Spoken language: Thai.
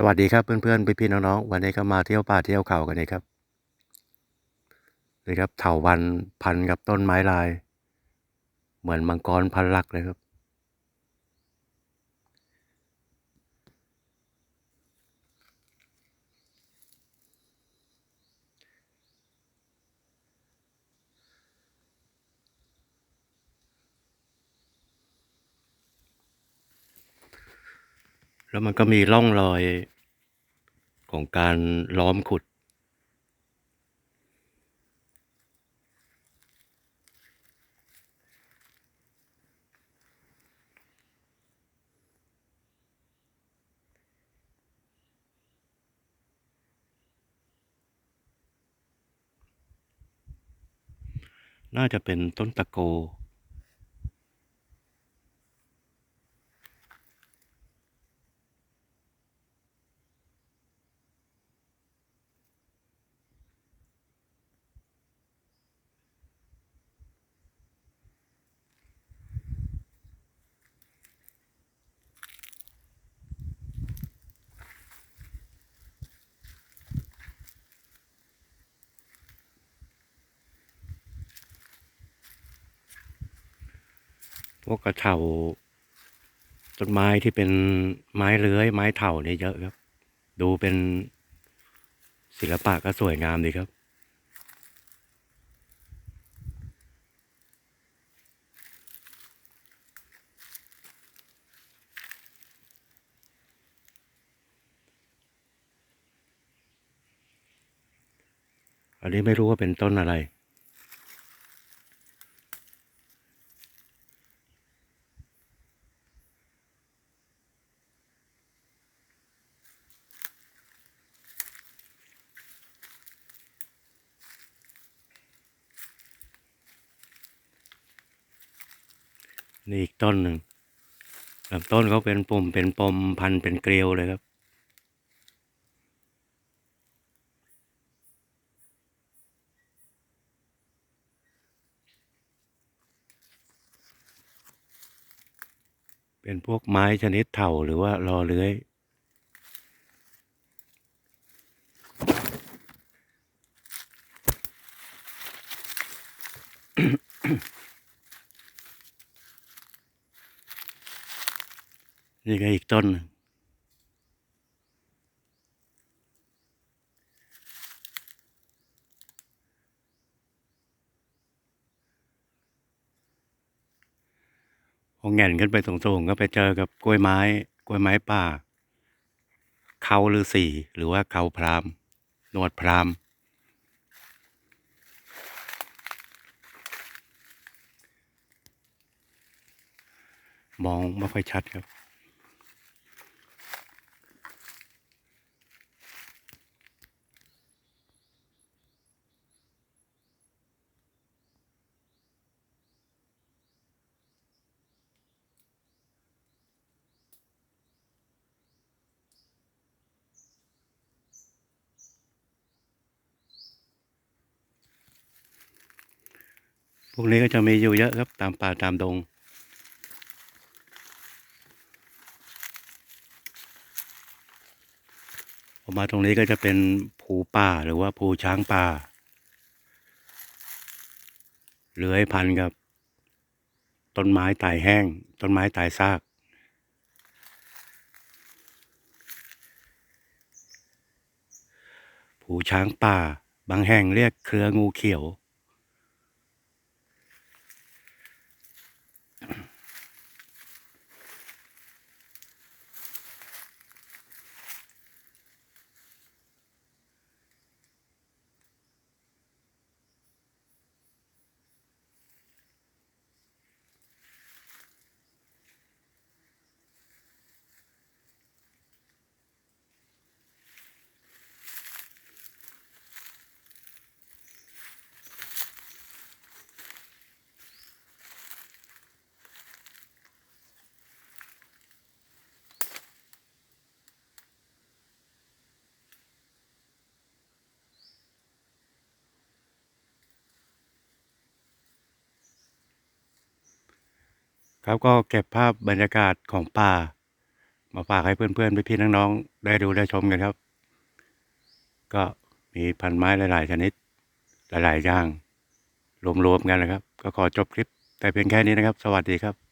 สวัสดีครับเพื่อนๆพี่ๆน้องๆวันนี้ก็มาเที่ยวป่าเที่ยวเขากันนะครับนี่ครับเถาวันพันกับต้นไม้ลาย เหมือนมังกรพันลักเลยครับ แล้วมันก็มีร่องรอยของการล้อมขุด น่าจะเป็นต้นตะโก พวกกระเถาต้นไม้ที่เป็นไม้เลื้อย ไม้เถาเนี่ยเยอะครับ ดูเป็นศิลปะก็สวยงามดีครับอันนี้ไม่รู้ว่าเป็นต้นอะไร นี่อีกต้นหนึ่งลำต้นเขาเป็นปุ่มเป็นปมพันเป็นเกลียวเลยครับ เป็นพวกไม้ชนิดเถาหรือว่ารอเลื้อย นี่ก็อีกต้นหนึ่งพอแง่นขึ้นไปสูงๆก็ไปเจอกับกล้วยไม้ กล้วยไม้ป่า เขาฤาษีหรือว่าเขาพรามนวดพรามมองไม่ค่อยชัดครับ วกนี้ก็จะมีอยู่เยอะครับตามป่าตามดง ออกมาตรงนี้ก็จะเป็นภูป่าหรือว่าภูช้างป่าเลื้อยพันกับ ต้นไม้ตายแห้ง ต้นไม้ตายซากภูช้างป่า บางแห่งเรียกเครืองูเขียว ครับก็เก็บภาพบรรยากาศของป่า มาฝากให้เพื่อนๆพี่ๆน้องๆได้ดูได้ชมกันครับ ก็มีพันไม้หลาย ๆ ชนิด หลายๆอย่างรวมๆกันนะครับ ก็ขอจบคลิปแต่เพียงแค่นี้นะครับ สวัสดีครับ